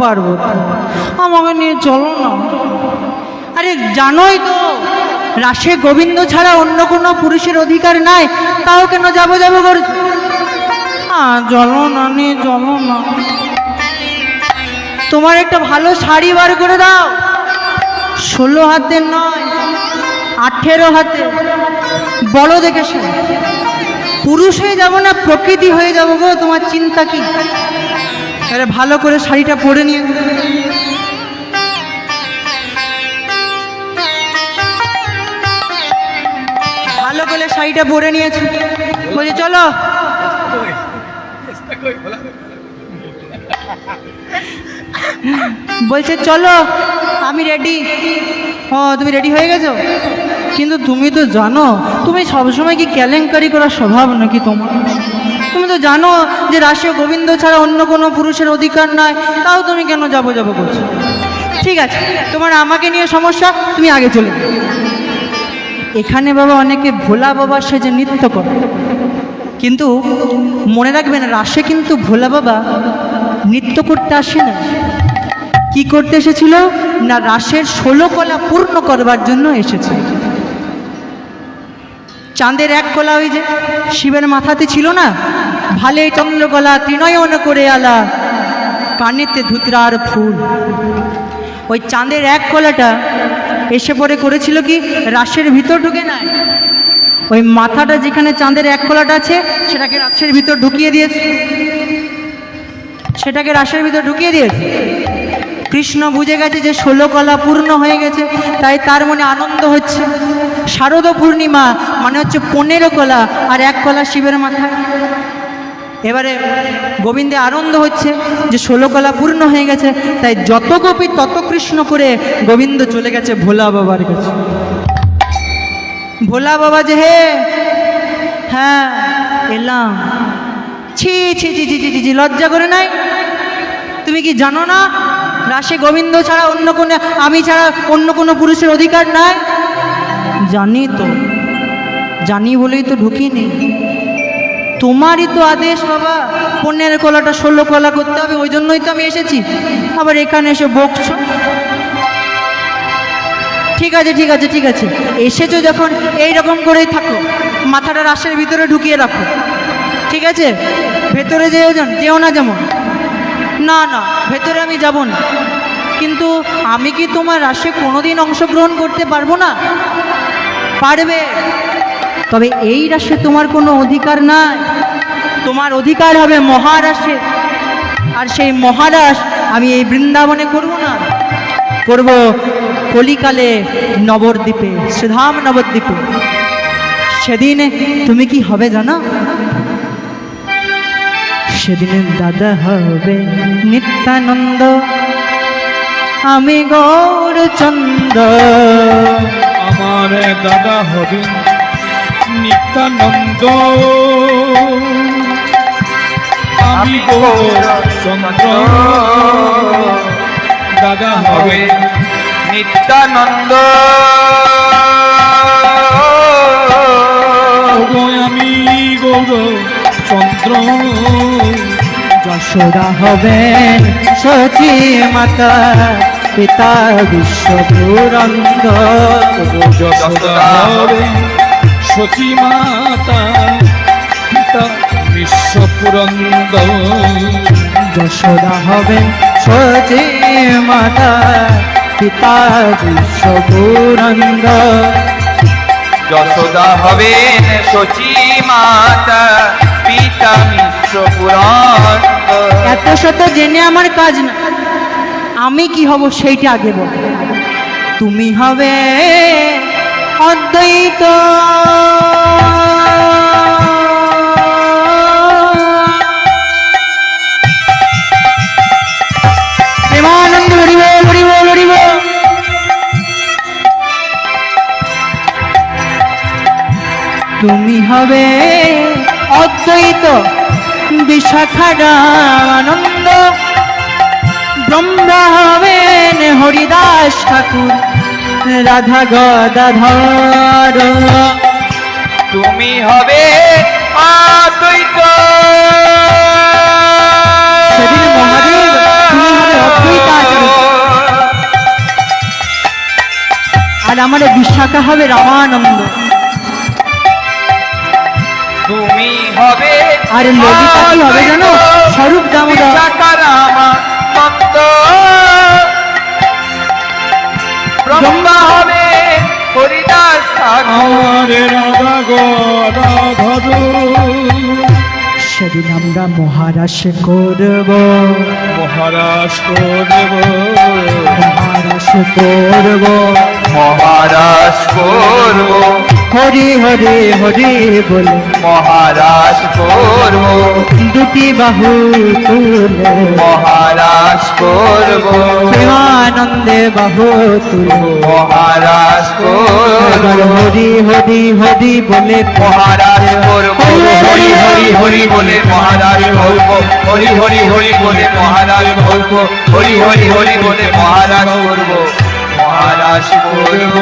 পার্বতী আমাকে নিয়ে চলো না। আরে জানোই তো রাশে গোবিন্দ ছাড়া অন্য কোনো পুরুষের অধিকার নাই, তাও কেন যাব যাব করছ চলো না, নিয়ে চলো না। তোমার একটা ভালো শাড়ি বার করে দাও। ষোলো হাতের নয়, আঠেরো হাতে। বড় দেখে পুরুষ হয়ে যাব না প্রকৃতি হয়ে যাব গো, তোমার চিন্তা কি? আরে ভালো করে শাড়িটা পরে নিয়ে ভালো করে শাড়িটা পরে নিয়েছি। বলছি, চলো। বলছে, চলো, আমি রেডি ও, তুমি রেডি হয়ে গেছো? কিন্তু তুমি তো জানো, তুমি সবসময় কি কেলেঙ্কারি করার স্বভাব নাকি তোমার? তুমি তো জানো যে রাশিয়া গোবিন্দ ছাড়া অন্য কোনো পুরুষের অধিকার নয়, তাও তুমি কেন যাব যাব করছ? ঠিক আছে, তোমার আমাকে নিয়ে সমস্যা, তুমি আগে চলে এখানে বাবা অনেকে ভোলা বাবা সেজে নৃত্য করে। কিন্তু মনে রাখবেন রাশে কিন্তু ভোলা বাবা নৃত্য করতে আসে না। কি করতে এসেছিল? না রাসের ষোলো কলা পূর্ণ করবার জন্য এসেছে। চাঁদের এক কলা ওই যে শিবের মাথাতে ছিল না? ভালে চন্দ্রকলা ত্রিনয়ন করে আলা কানেতে ধুতরার ফুল। ওই চাঁদের এক কলাটা এসে পরে করেছিল কি? রাসের ভিতর ঢুকে নাই ওই মাথাটা যেখানে চাঁদের এক কলাটা আছে, সেটাকে রাসের ভিতর ঢুকিয়ে দিয়েছে। সেটাকে রাসের ভিতর ঢুকিয়ে দিয়েছে। কৃষ্ণ বুঝে গেছে যে ষোলো কলা পূর্ণ হয়ে গেছে, তাই তার মনে আনন্দ হচ্ছে। শারদ পূর্ণিমা মানে হচ্ছে পনেরো কলা আর এক কলা শিবের মাথায় এবারে গোবিন্দে আনন্দ হচ্ছে যে ষোলো কলা পূর্ণ হয়ে গেছে তাই যত গোপী তত কৃষ্ণ করে গোবিন্দ চলে গেছে ভোলা বাবার কাছে। ভোলা বাবা যে হে হ্যাঁ এলাম। ছি ছি ছি ছি ছি, ছি লজ্জা করে নাই? তুমি কি জানো না রাশে গোবিন্দ ছাড়া অন্য কোনো আমি ছাড়া অন্য কোনো পুরুষের অধিকার নাই? জানি তো। জানি বলেই তো ঢুকিনি। তোমারই তো আদেশ বাবা পনেরো কলাটা ষোলো কলা করতে হবে, ওই জন্যই তো আমি এসেছি। আবার এখানে এসে বকছো। ঠিক আছে ঠিক আছে ঠিক আছে। এসেছ যখন এই রকম করেই থাকো। মাথাটা রাশের ভিতরে ঢুকিয়ে রাখো। ঠিক আছে? ভেতরে যেও যান, যেও না যেমন। না না, ভেতরে আমি যাব না। কিন্তু আমি কি তোমার রাশে কোনোদিন অংশগ্রহণ করতে পারব না? পারবে। তবে এই রাশে তোমার কোনো অধিকার নাই। তোমার অধিকার হবে মহারাশে। আর সেই মহারাস আমি এই বৃন্দাবনে করব না। করব কলিকালে নবদ্বীপে, শ্রীধাম নবদ্বীপে। সেদিনে তুমি কি হবে জানো? সেদিনে দাদা হবে নিত্যানন্দ। আমি গৌরচন্দ্র। আমার দাদা হবে নিত্যানন্দ। আমি চন্দ্র দাদা হবে হবে নিত্যানন্দ। গো আমি গৌর চন্দ্র যশোদা হবেন সচি মাতা পিতা বিশ্বপুরন্দ যশোদা হবে সচী মাতা পিতা বিশ্বপুরন্দ যশোদা হবেন সচি মাতা পিতা বিশ্বপুরন্দ যশোদা হবেন শচী মাতা পিতা মিশ্র পুরাণ এত শত জেনে আমার কাজ না। আমি কি হব সেইটা আগে বল। তুমি হবে অদ্বৈত। প্রেমানন্দ হরিব হরিব হরিব তুমি হবে অদ্বৈত বিশাখারানন্দ ব্রহ্মা হবেন হরিদাস ঠাকুর। রাধা গদাধর তুমি হবে অদ্বৈত আর আমার বিশাখা হবে রামানন্দ। তুমি হবে আর ললিতা হবে জানো স্বরূপ দামোদর। রামা ব্রহ্মা সেদিন আমরা মহারাস করব। মহারাজ দেব মহারাস করব। মহারাজ করব। হরি হরি হরি বলে। মহারাজ করব। দুটি বাহু তুলে। মহারাজ করব আনন্দে বাহু তুলো মহারাজ এবার হরি হরি হরি বলে মহারাজ করব হরি হরি হরি বলে মহারাজ করব হরি হরি হরি বলে মহারাজ করব হরি হরি হরি বলে মহারাজ করব মহারাজ করব